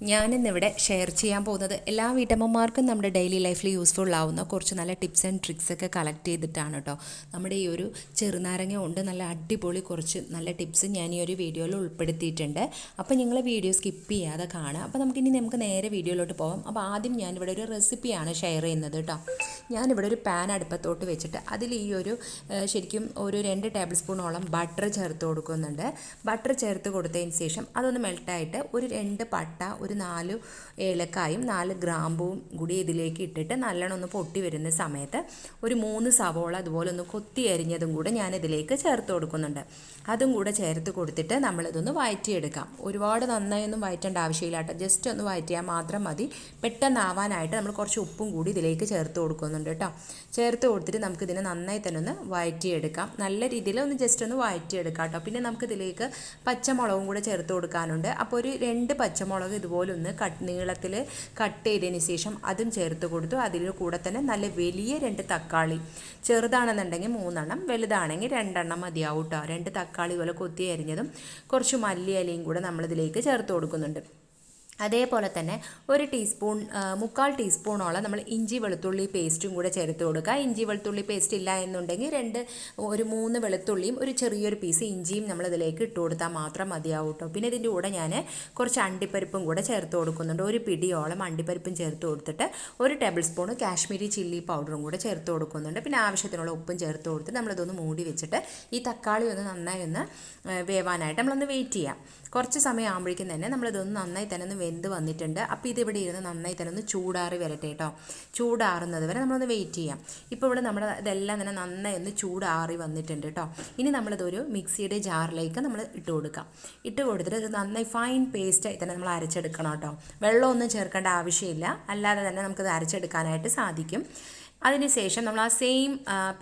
ഞാനിന്നിവിടെ ഷെയർ ചെയ്യാൻ പോകുന്നത് എല്ലാ വീട്ടമ്മമാർക്കും നമ്മുടെ ഡെയിലി ലൈഫിൽ യൂസ്ഫുൾ ആവുന്ന കുറച്ച് നല്ല ടിപ്സ് ആൻഡ് ട്രിക്സ് ഒക്കെ കളക്ട് ചെയ്തിട്ടാണ് കേട്ടോ നമ്മുടെ ഈ ഒരു ചെറുനാരങ്ങ കൊണ്ട് നല്ല അടിപൊളി കുറച്ച് നല്ല ടിപ്സ് ഞാൻ ഈ ഒരു വീഡിയോയിൽ ഉൾപ്പെടുത്തിയിട്ടുണ്ട്. അപ്പോൾ നിങ്ങൾ വീഡിയോ സ്കിപ്പ് ചെയ്യാതെ കാണുക. അപ്പോൾ നമുക്കിനി നമുക്ക് നേരെ വീഡിയോയിലോട്ട് പോകാം അപ്പോൾ ആദ്യം ഞാനിവിടെ ഒരു റെസിപ്പിയാണ് ഷെയർ ചെയ്യുന്നത് കേട്ടോ ഞാനിവിടെ ഒരു പാൻ അടുപ്പത്തോട്ട് വെച്ചിട്ട് അതിൽ ഈ ഒരു ശരിക്കും ഒരു രണ്ട് ടേബിൾ സ്പൂണോളം ബട്ടർ ചേർത്ത് കൊടുക്കുന്നുണ്ട്. ബട്ടർ ചേർത്ത് കൊടുത്തതിന് ശേഷം അതൊന്ന് മെൽട്ടായിട്ട് ഒരു രണ്ട് പട്ട ഒരു നാല് ഏലക്കായും നാല് ഗ്രാമ്പും കൂടി ഇതിലേക്ക് ഇട്ടിട്ട് നല്ലോണം ഒന്ന് പൊട്ടി വരുന്ന സമയത്ത് ഒരു മൂന്ന് സവോള അതുപോലെ ഒന്ന് കൊത്തി അരിഞ്ഞതും കൂടെ ഞാൻ ഇതിലേക്ക് ചേർത്ത് കൊടുക്കുന്നുണ്ട്. അതും കൂടെ ചേർത്ത് കൊടുത്തിട്ട് നമ്മളിതൊന്ന് വഴറ്റിയെടുക്കാം ഒരുപാട് നന്നായൊന്നും വഴറ്റേണ്ട ആവശ്യമില്ല കേട്ടോ ജസ്റ്റ് ഒന്ന് വഴറ്റിയാൽ മാത്രം മതി. പെട്ടെന്നാവാനായിട്ട് നമ്മൾ കുറച്ച് ഉപ്പും കൂടി ഇതിലേക്ക് ചേർത്ത് കൊടുക്കുന്നുണ്ട് കേട്ടോ. ചേർത്ത് കൊടുത്തിട്ട് നമുക്ക് ഇതിനെ നന്നായി തന്നെ ഒന്ന് വഴറ്റിയെടുക്കാം. നല്ല രീതിയിൽ ഒന്ന് ജസ്റ്റ് ഒന്ന് വഴറ്റിയെടുക്കാം കേട്ടോ. പിന്നെ നമുക്ക് ഇതിലേക്ക് പച്ചമുളകും കൂടെ ചേർത്ത് കൊടുക്കാനുണ്ട്. അപ്പോൾ ഒരു രണ്ട് പച്ചമുളക് ഇതുപോലെ ഒന്ന് കട്ട് നീളത്തിൽ കട്ട് ചെയ്തതിന് ശേഷം അതും ചേർത്ത് കൊടുത്തു. അതിൽ കൂടെ തന്നെ നല്ല വലിയ രണ്ട് തക്കാളി. ചെറുതാണെന്നുണ്ടെങ്കിൽ മൂന്നെണ്ണം വലുതാണെങ്കിൽ രണ്ടെണ്ണം മതിയാവും കേട്ടോ. രണ്ട് തക്കാളി പോലെ കൊത്തി അരിഞ്ഞതും കുറച്ച് മല്ലി മല്ലിയിലയും കൂടെ നമ്മളിതിലേക്ക് ചേർത്ത് കൊടുക്കുന്നുണ്ട്. അതേപോലെ തന്നെ ഒരു ടീസ്പൂൺ മുക്കാൽ ടീസ്പൂണോളം നമ്മൾ ഇഞ്ചി വെളുത്തുള്ളി പേസ്റ്റും കൂടെ ചേർത്ത് കൊടുക്കുക. ഇഞ്ചി വെളുത്തുള്ളി പേസ്റ്റ് ഇല്ല എന്നുണ്ടെങ്കിൽ രണ്ട് ഒരു മൂന്ന് വെളുത്തുള്ളിയും ഒരു ചെറിയൊരു പീസ് ഇഞ്ചിയും നമ്മൾ ഇതിലേക്ക് ഇട്ട് കൊടുത്താൽ മാത്രം മതിയാവും കേട്ടോ പിന്നെ ഇതിന്റെ കൂടെ ഞാൻ കുറച്ച് അണ്ടിപ്പരിപ്പും കൂടെ ചേർത്ത് കൊടുക്കുന്നുണ്ട്. ഒരു പിടിയോളം അണ്ടിപ്പരിപ്പും ചേർത്ത് കൊടുത്തിട്ട് ഒരു ടേബിൾ സ്പൂൺ കാശ്മീരി ചില്ലി പൗഡറും കൂടെ ചേർത്ത് കൊടുക്കുന്നുണ്ട്. പിന്നെ ആവശ്യത്തിനുള്ള ഉപ്പും ചേർത്ത് കൊടുത്തിട്ട് നമ്മളിതൊന്ന് മൂടി വെച്ചിട്ട് ഈ തക്കാളി ഒന്ന് നന്നായി ഒന്ന് വേവാനായിട്ട് നമ്മളൊന്ന് വെയിറ്റ് ചെയ്യാം. കുറച്ച് സമയം ആകുമ്പോഴേക്കും തന്നെ നമ്മളിതൊന്ന് നന്നായി തന്നെ ഒന്ന് വെന്ത് വന്നിട്ടുണ്ട്. അപ്പോൾ ഇതിവിടെ ഇരുന്ന് നന്നായി തന്നെ ഒന്ന് ചൂടാറി വരട്ടെ കേട്ടോ. ചൂടാറുന്നത് വരെ നമ്മളൊന്ന് വെയിറ്റ് ചെയ്യാം. ഇപ്പോൾ ഇവിടെ നമ്മുടെ ഇതെല്ലാം തന്നെ നന്നായി ഒന്ന് ചൂടാറി വന്നിട്ടുണ്ട് കേട്ടോ. ഇനി നമ്മളിതൊരു മിക്സിയുടെ ജാറിലേക്ക് നമ്മൾ ഇട്ട് കൊടുക്കാം. ഇട്ട് കൊടുത്തിട്ട് നന്നായി ഫൈൻ പേസ്റ്റായി തന്നെ നമ്മൾ അരച്ചെടുക്കണം കേട്ടോ. വെള്ളമൊന്നും ചേർക്കേണ്ട ആവശ്യമില്ല. അല്ലാതെ തന്നെ നമുക്കിത് അരച്ചെടുക്കാനായിട്ട് സാധിക്കും. അതിനുശേഷം നമ്മൾ ആ സെയിം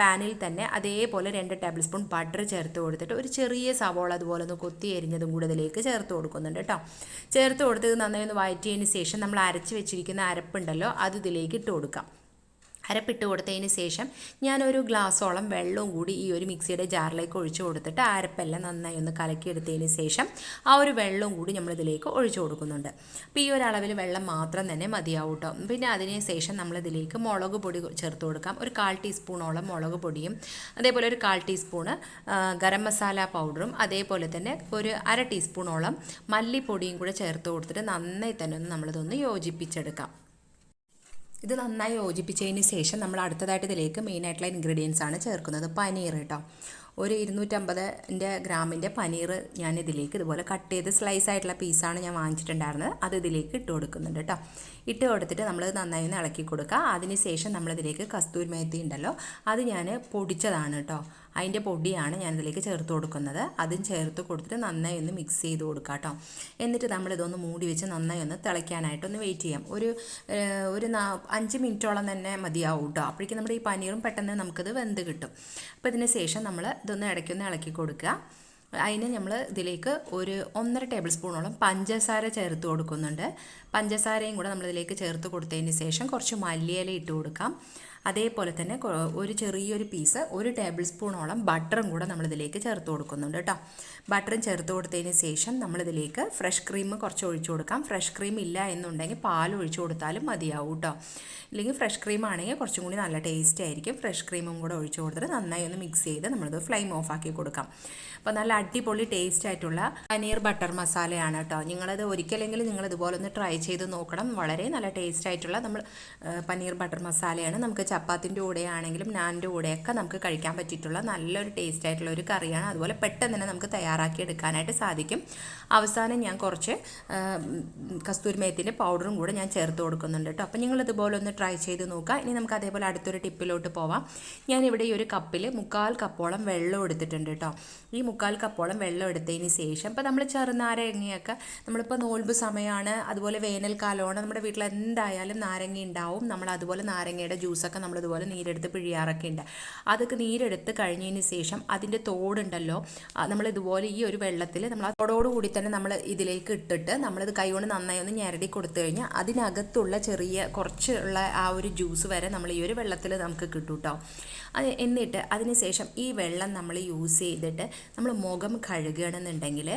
പാനിൽ തന്നെ അതേപോലെ രണ്ട് ടേബിൾ സ്പൂൺ ബട്ടർ ചേർത്ത് കൊടുത്തിട്ട് ഒരു ചെറിയ സവോള അതുപോലെ ഒന്ന് കൊത്തി എരിഞ്ഞതും കൂടെ അതിലേക്ക് ചേർത്ത് കൊടുക്കുന്നുണ്ട് കേട്ടോ ചേർത്ത് കൊടുത്തത് നന്നായി ഒന്ന് വഴറ്റിയതിന് ശേഷം നമ്മൾ അരച്ച് വെച്ചിരിക്കുന്ന അരപ്പുണ്ടല്ലോ അത് ഇതിലേക്ക് ഇട്ട് കൊടുക്കാം. അരപ്പിട്ട് കൊടുത്തതിന് ശേഷം ഞാനൊരു ഗ്ലാസ്സോളം വെള്ളവും കൂടി ഈ ഒരു മിക്സിയുടെ ജാറിലേക്ക് ഒഴിച്ചു കൊടുത്തിട്ട് അരപ്പെല്ലാം നന്നായി ഒന്ന് കലക്കിയെടുത്തതിന് ശേഷം ആ ഒരു വെള്ളവും കൂടി നമ്മളിതിലേക്ക് ഒഴിച്ചു കൊടുക്കുന്നുണ്ട്. അപ്പോൾ ഈ ഒരു അളവിൽ വെള്ളം മാത്രം തന്നെ മതിയാവും കേട്ടോ പിന്നെ അതിന് ശേഷം നമ്മളിതിലേക്ക് മുളക് പൊടി ചേർത്ത് കൊടുക്കാം. ഒരു കാൽ ടീസ്പൂണോളം മുളക് പൊടിയും അതേപോലെ ഒരു കാൽ ടീസ്പൂണ് ഗരം മസാല പൗഡറും അതേപോലെ തന്നെ ഒരു അര ടീസ്പൂണോളം മല്ലിപ്പൊടിയും കൂടെ ചേർത്ത് കൊടുത്തിട്ട് നന്നായി തന്നെ ഒന്ന് നമ്മളിതൊന്ന് യോജിപ്പിച്ചെടുക്കാം. ഇത് നന്നായി യോജിപ്പിച്ചതിന് ശേഷം നമ്മൾ അടുത്തതായിട്ട് ഇതിലേക്ക് മെയിൻ ആയിട്ടുള്ള ഇൻഗ്രീഡിയൻസ് ആണ് ചേർക്കുന്നത്. പനീർ കേട്ടോ ഒരു ഇരുന്നൂറ്റമ്പതിന്റെ ഗ്രാമിന്റെ പനീർ ഞാൻ ഇതിലേക്ക് ഇതുപോലെ കട്ട് ചെയ്ത് സ്ലൈസ് ആയിട്ടുള്ള പീസാണ് ഞാൻ വാങ്ങിച്ചിട്ടുണ്ടായിരുന്നത്. അത് ഇതിലേക്ക് ഇട്ട് കൊടുക്കുന്നുണ്ട് കേട്ടോ ഇട്ട് കൊടുത്തിട്ട് നമ്മൾ നന്നായി ഒന്ന് ഇളക്കി കൊടുക്കുക. അതിന് ശേഷം നമ്മളിതിലേക്ക് കസ്തൂരി മേത്തി ഉണ്ടല്ലോ അത് ഞാൻ പൊടിച്ചതാണ് കേട്ടോ അതിന്റെ പൊടിയാണ് ഞാൻ ഇതിലേക്ക് ചേർത്ത് കൊടുക്കുന്നത്. അതും ചേർത്ത് കൊടുത്തിട്ട് നന്നായി ഒന്ന് മിക്സ് ചെയ്ത് കൊടുക്കുക കേട്ടോ എന്നിട്ട് നമ്മളിതൊന്ന് മൂടി വെച്ച് നന്നായി ഒന്ന് തിളയ്ക്കാനായിട്ട് ഒന്ന് വെയിറ്റ് ചെയ്യാം. ഒരു ഒരു നാ അഞ്ച് മിനിറ്റോളം തന്നെ മതിയാവും കേട്ടോ അപ്പോഴേക്കും നമ്മുടെ ഈ പനീറും പെട്ടെന്ന് നമുക്കത് വെന്ത് കിട്ടും. അപ്പോൾ ഇതിന് ശേഷം നമ്മൾ ഇതൊന്ന് ഇടയ്ക്കൊന്ന് ഇളക്കി കൊടുക്കുക. അതിന് നമ്മൾ ഇതിലേക്ക് ഒരു ഒന്നര ടേബിൾ സ്പൂണോളം പഞ്ചസാര ചേർത്ത് കൊടുക്കുന്നുണ്ട്. പഞ്ചസാരയും കൂടെ നമ്മളിതിലേക്ക് ചേർത്ത് കൊടുത്തതിന് ശേഷം കുറച്ച് മല്ലിയില ഇട്ട് കൊടുക്കാം. അതേപോലെ തന്നെ ഒരു ചെറിയൊരു പീസ് ഒരു ടേബിൾ സ്പൂണോളം ബട്ടറും കൂടെ നമ്മളിതിലേക്ക് ചേർത്ത് കൊടുക്കുന്നുണ്ട് കേട്ടോ ബട്ടറും ചേർത്ത് കൊടുത്തതിന് ശേഷം നമ്മളിതിലേക്ക് ഫ്രഷ് ക്രീം കുറച്ച് ഒഴിച്ചു കൊടുക്കാം. ഫ്രഷ് ക്രീം ഇല്ല എന്നുണ്ടെങ്കിൽ പാൽ ഒഴിച്ചു കൊടുത്താലും മതിയാവും കേട്ടോ ഇല്ലെങ്കിൽ ഫ്രഷ് ക്രീം ആണെങ്കിൽ കുറച്ചും കൂടി നല്ല ടേസ്റ്റ് ആയിരിക്കും. ഫ്രഷ് ക്രീമും കൂടെ ഒഴിച്ചു കൊടുത്തിട്ട് നന്നായി ഒന്ന് മിക്സ് ചെയ്ത് നമ്മളിത് ഫ്ലെയിം ഓഫ് ആക്കി കൊടുക്കാം. അപ്പോൾ നല്ല അടിപൊളി ടേസ്റ്റ് ആയിട്ടുള്ള പനീർ ബട്ടർ മസാലയാണ് കേട്ടോ നിങ്ങളത് ഒരിക്കലെങ്കിലും നിങ്ങൾ ഇതുപോലെ ഒന്ന് ട്രൈ ചെയ്ത് നോക്കണം. വളരെ നല്ല ടേസ്റ്റ് ആയിട്ടുള്ള നമ്മൾ പനീർ ബട്ടർ മസാലയാണ് നമുക്ക് ചപ്പാത്തിന്റെ കൂടെയാണെങ്കിലും നാനിന്റെ കൂടെയൊക്കെ നമുക്ക് കഴിക്കാൻ പറ്റിയിട്ടുള്ള നല്ലൊരു ടേസ്റ്റ് ആയിട്ടുള്ള ഒരു കറിയാണ്. അതുപോലെ പെട്ടെന്ന് തന്നെ നമുക്ക് തയ്യാറാക്കി എടുക്കാനായിട്ട് സാധിക്കും. അവസാനം ഞാൻ കുറച്ച് കസ്തൂരിമേത്തിന്റെ കസ്തൂരി മേത്തിന്റെ പൗഡറും കൂടെ ഞാൻ ചേർത്ത് കൊടുക്കുന്നുണ്ട് കേട്ടോ. അപ്പോൾ നിങ്ങൾ ഇതുപോലെ ഒന്ന് ട്രൈ ചെയ്ത് നോക്കുക. ഇനി നമുക്ക് അതേപോലെ അടുത്തൊരു ടിപ്പിലോട്ട് പോവാം. ഞാൻ ഇവിടെ ഈ ഒരു കപ്പിൽ മുക്കാൽ കപ്പോളം വെള്ളം എടുത്തിട്ടുണ്ട് കേട്ടോ. ഈ മുക്കാൽ കപ്പോളം വെള്ളം എടുത്തതിന് ശേഷം ഇപ്പോൾ നമ്മൾ ചെറുനാരങ്ങയൊക്കെ നമ്മളിപ്പോൾ നോൽമ്പ് സമയമാണ് അതുപോലെ വേനൽക്കാലമാണ് നമ്മുടെ വീട്ടിൽ എന്തായാലും നാരങ്ങ ഉണ്ടാവും. നമ്മൾ അതുപോലെ നാരങ്ങയുടെ ജ്യൂസൊക്കെ നമ്മളിതുപോലെ നീരെടുത്ത് പിഴിയാറൊക്കെ ഉണ്ട് അതൊക്കെ നീരെടുത്ത് കഴിഞ്ഞതിന് ശേഷം അതിന്റെ തോടുണ്ടല്ലോ നമ്മളിതുപോലെ ഈ ഒരു വെള്ളത്തിൽ നമ്മൾ ആ തോടോടുകൂടി തന്നെ നമ്മൾ ഇതിലേക്ക് ഇട്ടിട്ട് നമ്മളിത് കൈകൊണ്ട് നന്നായി ഒന്ന് ഞരടി കൊടുത്തു കഴിഞ്ഞാൽ അതിനകത്തുള്ള ചെറിയ കുറച്ചുള്ള ആ ഒരു ജ്യൂസ് വരെ നമ്മൾ ഈ ഒരു വെള്ളത്തിൽ നമുക്ക് കിട്ടും കേട്ടോ എന്നിട്ട് അതിനുശേഷം ഈ വെള്ളം നമ്മൾ യൂസ് ചെയ്തിട്ട് നമ്മൾ മുഖം കഴുകുകയാണെന്നുണ്ടെങ്കിൽ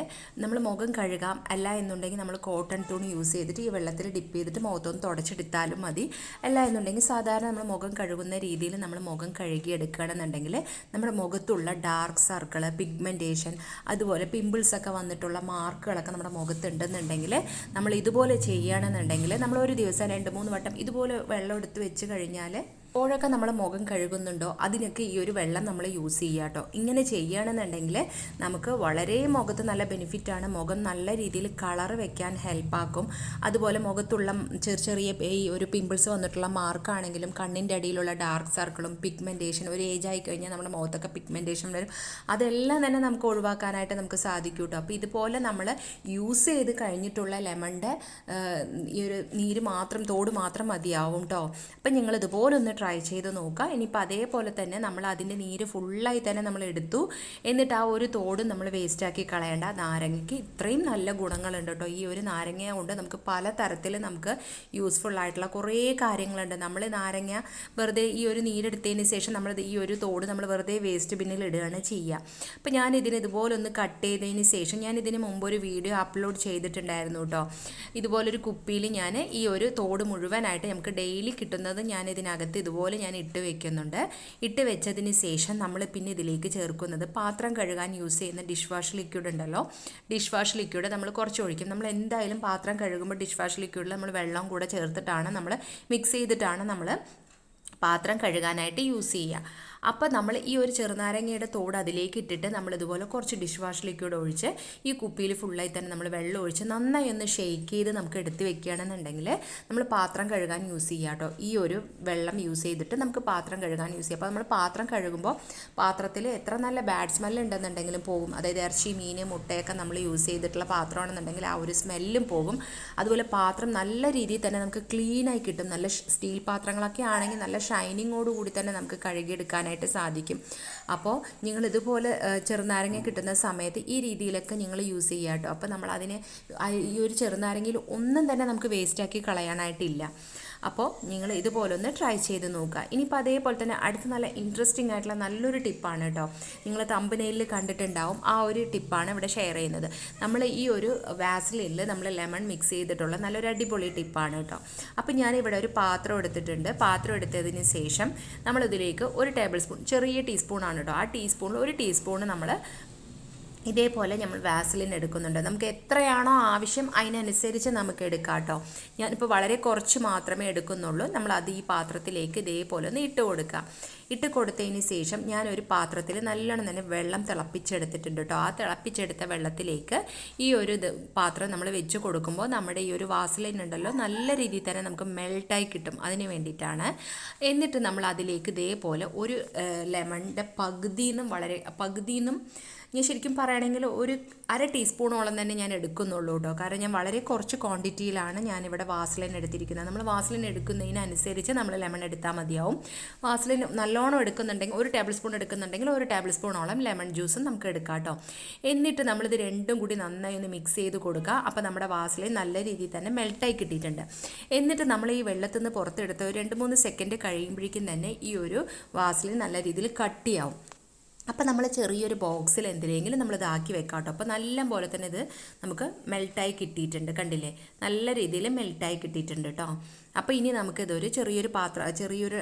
നമ്മൾ മുഖം കഴുകാം അല്ല എന്നുണ്ടെങ്കിൽ നമ്മൾ കോട്ടൺ തുണി യൂസ് ചെയ്തിട്ട് ഈ വെള്ളത്തിൽ ഡിപ്പ് ചെയ്തിട്ട് മുഖത്തൊന്ന് തുടച്ചെടുത്താലും മതി. അല്ല എന്നുണ്ടെങ്കിൽ സാധാരണ നമ്മൾ മുഖം കഴുകുന്ന രീതിയിൽ നമ്മൾ മുഖം കഴുകി എടുക്കുകയാണെന്നുണ്ടെങ്കിൽ നമ്മുടെ മുഖത്തുള്ള ഡാർക്ക് സർക്കിൾ പിഗ്മെന്റേഷൻ അതുപോലെ പിമ്പിൾസ് ഒക്കെ വന്നിട്ടുള്ള മാർക്കുകളൊക്കെ നമ്മുടെ മുഖത്തുണ്ടെന്നുണ്ടെങ്കിൽ നമ്മൾ ഇതുപോലെ ചെയ്യുകയാണെന്നുണ്ടെങ്കിൽ നമ്മൾ ഒരു ദിവസം രണ്ട് മൂന്ന് വട്ടം ഇതുപോലെ വെള്ളം എടുത്ത് വെച്ച് കഴിഞ്ഞാൽ എപ്പോഴൊക്കെ നമ്മൾ മുഖം കഴുകുന്നുണ്ടോ അതിനൊക്കെ ഈ ഒരു വെള്ളം നമ്മൾ യൂസ് ചെയ്യുക കേട്ടോ. ഇങ്ങനെ ചെയ്യുകയാണെന്നുണ്ടെങ്കിൽ നമുക്ക് വളരെ മുഖത്ത് നല്ല ബെനിഫിറ്റാണ് മുഖം നല്ല രീതിയിൽ കളർ വെക്കാൻ ഹെൽപ്പാക്കും അതുപോലെ മുഖത്തുള്ള ചെറിയ ചെറിയ ഈ ഒരു പിമ്പിൾസ് വന്നിട്ടുള്ള മാർക്കാണെങ്കിലും കണ്ണിന്റെ അടിയിലുള്ള ഡാർക്ക് സർക്കിളും പിഗ്മെന്റേഷൻ ഒരു ഏജ് ആയി കഴിഞ്ഞാൽ നമ്മുടെ മുഖത്തൊക്കെ പിഗ്മെന്റേഷൻ വരും. അതെല്ലാം തന്നെ നമുക്ക് ഒഴിവാക്കാനായിട്ട് നമുക്ക് സാധിക്കും കേട്ടോ. അപ്പോൾ ഇതുപോലെ നമ്മൾ യൂസ് ചെയ്ത് കഴിഞ്ഞിട്ടുള്ള ലെമണിന്റെ ഈ ഒരു നീര് മാത്രം തോട് മാത്രം മതിയാവും കേട്ടോ. അപ്പം നിങ്ങൾ ഇതുപോലെ ഒന്ന് ട്രൈ ചെയ്ത് നോക്കുക. ഇനിയിപ്പോൾ അതേപോലെ തന്നെ നമ്മൾ അതിന്റെ നീര് ഫുള്ളായി തന്നെ നമ്മൾ എടുത്തു. എന്നിട്ട് ആ ഒരു തോട് നമ്മൾ വേസ്റ്റാക്കി കളയേണ്ട. നാരങ്ങയ്ക്ക് ഇത്രയും നല്ല ഗുണങ്ങളുണ്ട് കേട്ടോ. ഈ ഒരു നാരങ്ങ കൊണ്ട് നമുക്ക് പല തരത്തിൽ നമുക്ക് യൂസ്ഫുൾ ആയിട്ടുള്ള കുറേ കാര്യങ്ങളുണ്ട്. നമ്മൾ നാരങ്ങ വെറുതെ ഈ ഒരു നീരെടുത്തതിന് ശേഷം നമ്മൾ ഈ ഒരു തോട് നമ്മൾ വെറുതെ വേസ്റ്റ് ബിന്നിൽ ഇടുകയാണ് ചെയ്യുക. അപ്പോൾ ഞാൻ ഇതിന് ഇതുപോലെ ഒന്ന് കട്ട് ചെയ്തതിന് ശേഷം ഞാൻ ഇതിന് മുമ്പ് ഒരു വീഡിയോ അപ്ലോഡ് ചെയ്തിട്ടുണ്ടായിരുന്നു കേട്ടോ. ഇതുപോലൊരു കുപ്പിയിൽ ഞാൻ ഈ ഒരു തോട് മുഴുവനായിട്ട് നമുക്ക് ഡെയിലി കിട്ടുന്നത് ഞാൻ ഇതിനകത്ത് ഇതുപോലെ ഞാൻ ഇട്ട് വെക്കുന്നുണ്ട്. ഇട്ട് വെച്ചതിന് ശേഷം നമ്മൾ പിന്നെ ഇതിലേക്ക് ചേർക്കുന്നത് പാത്രം കഴുകാൻ യൂസ് ചെയ്യുന്ന ഡിഷ് വാഷ് ലിക്വിഡ് ഉണ്ടല്ലോ. ഡിഷ് വാഷ് ലിക്വിഡ് നമ്മൾ കുറച്ച് ഒഴിക്കും. നമ്മൾ എന്തായാലും പാത്രം കഴുകുമ്പോൾ ഡിഷ് വാഷ് ലിക്വിഡിൽ നമ്മൾ വെള്ളം കൂടെ ചേർത്തിട്ടാണ് നമ്മൾ മിക്സ് ചെയ്തിട്ടാണ് നമ്മൾ പാത്രം കഴുകാനായിട്ട് യൂസ് ചെയ്യുക. അപ്പോൾ നമ്മൾ ഈ ഒരു ചെറുനാരങ്ങയുടെ തോട് അതിലേക്ക് ഇട്ടിട്ട് നമ്മൾ ഇതുപോലെ കുറച്ച് ഡിഷ് വാഷ് ലിക്വിഡ് ഒഴിച്ച് ഈ കുപ്പിയിൽ ഫുള്ളായി തന്നെ നമ്മൾ വെള്ളം ഒഴിച്ച് നന്നായി ഒന്ന് ഷെയ്ക്ക് ചെയ്ത് നമുക്ക് എടുത്ത് വെക്കുകയാണെന്നുണ്ടെങ്കിൽ നമ്മൾ പാത്രം കഴുകാൻ യൂസ് ചെയ്യുക കേട്ടോ. ഈ ഒരു വെള്ളം യൂസ് ചെയ്തിട്ട് നമുക്ക് പാത്രം കഴുകാൻ യൂസ് ചെയ്യാം. അപ്പോൾ നമ്മൾ പാത്രം കഴുകുമ്പോൾ പാത്രത്തിൽ എത്ര നല്ല ബാഡ് സ്മെല്ല് ഉണ്ടെന്നുണ്ടെങ്കിലും പോകും. അതായത് ഇറച്ചി മീൻ മുട്ടയൊക്കെ നമ്മൾ യൂസ് ചെയ്തിട്ടുള്ള പാത്രമാണെന്നുണ്ടെങ്കിൽ ആ ഒരു സ്മെല്ലും പോകും. അതുപോലെ പാത്രം നല്ല രീതിയിൽ തന്നെ നമുക്ക് ക്ലീനായി കിട്ടും. നല്ല സ്റ്റീൽ പാത്രങ്ങളൊക്കെ ആണെങ്കിൽ നല്ല ഷൈനിങ്ങോട് കൂടി തന്നെ നമുക്ക് കഴുകിയെടുക്കാനായിട്ട് സാധിക്കും. അപ്പോൾ നിങ്ങൾ ഇതുപോലെ ചെറുനാരങ്ങ കിട്ടുന്ന സമയത്ത് ഈ രീതിയിലൊക്കെ നിങ്ങൾ യൂസ് ചെയ്യുക കേട്ടോ. അപ്പോൾ നമ്മൾ അതിനെ ഈ ഒരു ചെറുനാരങ്ങയിൽ ഒന്നും തന്നെ നമുക്ക് വേസ്റ്റാക്കി കളയാനായിട്ടില്ല. അപ്പോൾ നിങ്ങൾ ഇതുപോലെ ഒന്ന് ട്രൈ ചെയ്ത് നോക്കുക. ഇനിയിപ്പോൾ അതേപോലെ തന്നെ അടുത്ത നല്ല ഇൻട്രസ്റ്റിംഗ് ആയിട്ടുള്ള നല്ലൊരു ടിപ്പാണ് കേട്ടോ നിങ്ങൾ തമ്പനയിൽ കണ്ടിട്ടുണ്ടാവും. ആ ഒരു ടിപ്പാണ് ഇവിടെ ഷെയർ ചെയ്യുന്നത്. നമ്മൾ ഈ ഒരു വാസലിൽ നമ്മൾ ലെമൺ മിക്സ് ചെയ്തിട്ടുള്ള നല്ലൊരു അടിപൊളി ടിപ്പാണ് കേട്ടോ അപ്പോൾ ഞാനിവിടെ ഒരു പാത്രം എടുത്തിട്ടുണ്ട്. പാത്രം എടുത്തതിന് ശേഷം നമ്മളിതിലേക്ക് ഒരു ടേബിൾ സ്പൂൺ ചെറിയ ടീസ്പൂണാണ് കേട്ടോ ആ ടീസ്പൂണിൽ ഒരു ടീസ്പൂൺ നമ്മൾ ഇതേപോലെ നമ്മൾ വാസലിൻ എടുക്കുന്നുണ്ട്. നമുക്ക് എത്രയാണോ ആവശ്യം അതിനനുസരിച്ച് നമുക്ക് എടുക്കാം കേട്ടോ. ഞാനിപ്പോൾ വളരെ കുറച്ച് മാത്രമേ എടുക്കുന്നുള്ളൂ. നമ്മൾ അത് ഈ പാത്രത്തിലേക്ക് ഇതേപോലെ ഒന്ന് ഇട്ട് കൊടുക്കുക ഇട്ട് കൊടുത്തതിന് ശേഷം ഞാൻ ഒരു പാത്രത്തിൽ നല്ലോണം തന്നെ വെള്ളം തിളപ്പിച്ചെടുത്തിട്ടുണ്ട് കേട്ടോ. ആ തിളപ്പിച്ചെടുത്ത വെള്ളത്തിലേക്ക് ഈ ഒരു പാത്രം നമ്മൾ വെച്ച് കൊടുക്കുമ്പോൾ നമ്മുടെ ഈ ഒരു വാസലിൻ ഉണ്ടല്ലോ നല്ല രീതിയിൽ തന്നെ നമുക്ക് മെൽട്ടായി കിട്ടും. അതിന് വേണ്ടിയിട്ടാണ്. എന്നിട്ട് നമ്മൾ അതിലേക്ക് ഇതേപോലെ ഒരു ലെമണിന്റെ പകുതിയിൽ നിന്നും വളരെ പകുതിന്നും ഞാൻ ശരിക്കും പറയുകയാണെങ്കിൽ ഒരു അര ടീസ്പൂണോളം തന്നെ ഞാൻ എടുക്കുന്നുള്ളൂ കേട്ടോ. കാരണം ഞാൻ വളരെ കുറച്ച് ക്വാണ്ടിറ്റിയിലാണ് ഞാനിവിടെ വാസലിൻ എടുത്തിരിക്കുന്നത്. നമ്മൾ വാസലിൻ എടുക്കുന്നതിനനുസരിച്ച് നമ്മൾ ലെമൺ എടുത്താൽ മതിയാവും. വാസലിൻ നല്ലോണം എടുക്കുന്നുണ്ടെങ്കിൽ ഒരു ടേബിൾ സ്പൂൺ എടുക്കുന്നുണ്ടെങ്കിൽ ഒരു ടേബിൾ സ്പൂണോളം ലെമൺ ജ്യൂസും നമുക്ക് എടുക്കാം കേട്ടോ. എന്നിട്ട് നമ്മളിത് രണ്ടും കൂടി നന്നായി ഒന്ന് മിക്സ് ചെയ്ത് കൊടുക്കുക. അപ്പോൾ നമ്മുടെ വാസലിൻ നല്ല രീതിയിൽ തന്നെ മെൽട്ടായി കിട്ടിയിട്ടുണ്ട്. എന്നിട്ട് നമ്മൾ ഈ വെള്ളത്തിൽ നിന്ന് പുറത്തെടുത്ത് ഒരു രണ്ട് മൂന്ന് സെക്കൻഡ് കഴിയുമ്പോഴേക്കും തന്നെ ഈ ഒരു വാസലിൻ നല്ല രീതിയിൽ കട്ടിയാവും. അപ്പോൾ നമ്മൾ ചെറിയൊരു ബോക്സിൽ എന്തിലെങ്കിലും നമ്മൾ ഇതാക്കി വെക്കാം കേട്ടോ അപ്പോൾ നല്ല പോലെ തന്നെ ഇത് നമുക്ക് മെൽട്ടായി കിട്ടിയിട്ടുണ്ട് കണ്ടില്ലേ? നല്ല രീതിയിൽ മെൽട്ടായി കിട്ടിയിട്ടുണ്ട് കേട്ടോ അപ്പോൾ ഇനി നമുക്കിതൊരു ചെറിയൊരു പാത്രം ചെറിയൊരു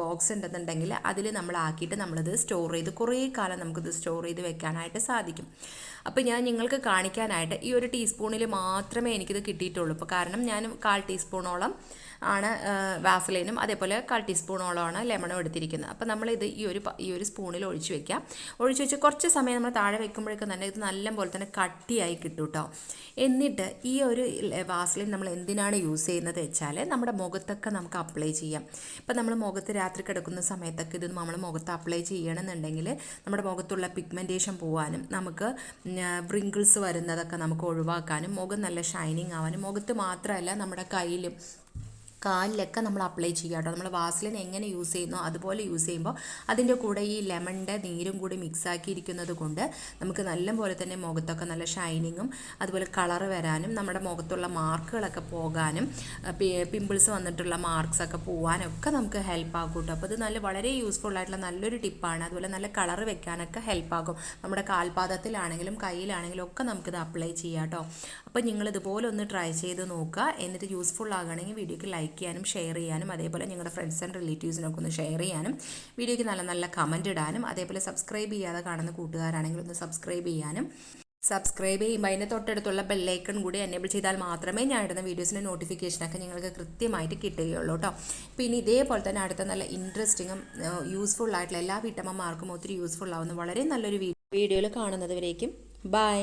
ബോക്സ് ഉണ്ടെന്നുണ്ടെങ്കിൽ അതിൽ നമ്മൾ ആക്കിയിട്ട് നമ്മളിത് സ്റ്റോർ ചെയ്ത് കുറേ കാലം നമുക്കിത് സ്റ്റോർ ചെയ്ത് വെക്കാനായിട്ട് സാധിക്കും. അപ്പോൾ ഞാൻ നിങ്ങൾക്ക് കാണിക്കാനായിട്ട് ഈ ഒരു ടീസ്പൂണിൽ മാത്രമേ എനിക്കിത് കിട്ടിയിട്ടുള്ളൂ. അപ്പോൾ കാരണം ഞാൻ കാൽ ടീസ്പൂണോളം ആണ് വാസലിനും അതേപോലെ കാൽ ടീസ്പൂണോളമാണ് ലെമണും എടുത്തിരിക്കുന്നത്. അപ്പോൾ നമ്മളിത് ഈ ഒരു ഈ ഒരു സ്പൂണിൽ ഒഴിച്ച് വെക്കാം. ഒഴിച്ച് വെച്ച് കുറച്ച് സമയം നമ്മൾ താഴെ വെക്കുമ്പോഴേക്കും തന്നെ ഇത് നല്ല പോലെ തന്നെ കട്ടിയായി കിട്ടും കേട്ടോ എന്നിട്ട് ഈ ഒരു വാസലിൻ നമ്മൾ എന്തിനാണ് യൂസ് ചെയ്യുന്നത് വെച്ചാൽ നമ്മുടെ മുഖത്തൊക്കെ നമുക്ക് അപ്ലൈ ചെയ്യാം. ഇപ്പം നമ്മൾ മുഖത്ത് രാത്രി കിടക്കുന്ന സമയത്തൊക്കെ ഇത് നമ്മൾ മുഖത്ത് അപ്ലൈ ചെയ്യണമെന്നുണ്ടെങ്കിൽ നമ്മുടെ മുഖത്തുള്ള പിഗ്മെന്റേഷൻ പോകാനും നമുക്ക് വ്രിങ്കിൾസ് വരുന്നതൊക്കെ നമുക്ക് ഒഴിവാക്കാനും മുഖം നല്ല ഷൈനിങ് ആവാനും മുഖത്ത് മാത്രമല്ല നമ്മുടെ കയ്യിലും കാലിലൊക്കെ നമ്മൾ അപ്ലൈ ചെയ്യുക കേട്ടോ. നമ്മൾ വാസലിന് എങ്ങനെ യൂസ് ചെയ്യുന്നോ അതുപോലെ യൂസ് ചെയ്യുമ്പോൾ അതിന്റെ കൂടെ ഈ ലെമണിന്റെ നീരും കൂടി മിക്സ് ആക്കിയിരിക്കുന്നത് കൊണ്ട് നമുക്ക് നല്ലപോലെ തന്നെ മുഖത്തൊക്കെ നല്ല ഷൈനിങ്ങും അതുപോലെ കളർ വരാനും നമ്മുടെ മുഖത്തുള്ള മാർക്കുകളൊക്കെ പോകാനും പിമ്പിൾസ് വന്നിട്ടുള്ള മാർക്സ് ഒക്കെ പോകാനും ഒക്കെ നമുക്ക് ഹെൽപ്പ് ആകും കേട്ടോ. അപ്പോൾ ഇത് നല്ല വളരെ യൂസ്ഫുൾ ആയിട്ടുള്ള നല്ലൊരു ടിപ്പാണ് അതുപോലെ നല്ല കളർ വെക്കാനൊക്കെ ഹെൽപ്പ് ആകും നമ്മുടെ കാൽപാദത്തിലാണെങ്കിലും കയ്യിലാണെങ്കിലും ഒക്കെ നമുക്കിത് അപ്ലൈ ചെയ്യാം കേട്ടോ. അപ്പോൾ നിങ്ങൾ ഇതുപോലെ ഒന്ന് ട്രൈ ചെയ്ത് നോക്കുക. എന്നിട്ട് യൂസ്ഫുൾ ആകുകയാണെങ്കിൽ വീഡിയോക്ക് ലൈക്ക് ചെയ്യാനും ഷെയർ ചെയ്യാനും അതേപോലെ നിങ്ങളുടെ ഫ്രണ്ട്സ് ആൻഡ് റിലേറ്റീവ്സിനൊക്കെ ഒന്ന് ഷെയർ ചെയ്യാനും വീഡിയോയ്ക്ക് നല്ല നല്ല കമന്റ് ഇടാനും അതേപോലെ സബ്സ്ക്രൈബ് ചെയ്യാതെ കാണുന്ന കൂട്ടുകാരാണെങ്കിൽ ഒന്ന് സബ്സ്ക്രൈബ് ചെയ്യാനും. സബ്സ്ക്രൈബ് ചെയ്യുമ്പോൾ അതിന്റെ തൊട്ടടുത്തുള്ള ബെല്ലൈക്കൺ കൂടി എനേബിൾ ചെയ്താൽ മാത്രമേ ഞാൻ ഇടുന്ന വീഡിയോസിന്റെ നോട്ടിഫിക്കേഷനൊക്കെ നിങ്ങൾക്ക് കൃത്യമായിട്ട് കിട്ടുകയുള്ളൂ കേട്ടോ പിന്നെ ഇതേപോലെ തന്നെ അടുത്ത നല്ല ഇൻട്രസ്റ്റിങ്ങും യൂസ്ഫുൾ ആയിട്ടുള്ള എല്ലാ വീട്ടമ്മമാർക്കും ഒത്തിരി യൂസ്ഫുൾ ആവുന്ന വളരെ നല്ലൊരു വീഡിയോയിൽ കാണുന്നതുവരേക്കും ബൈ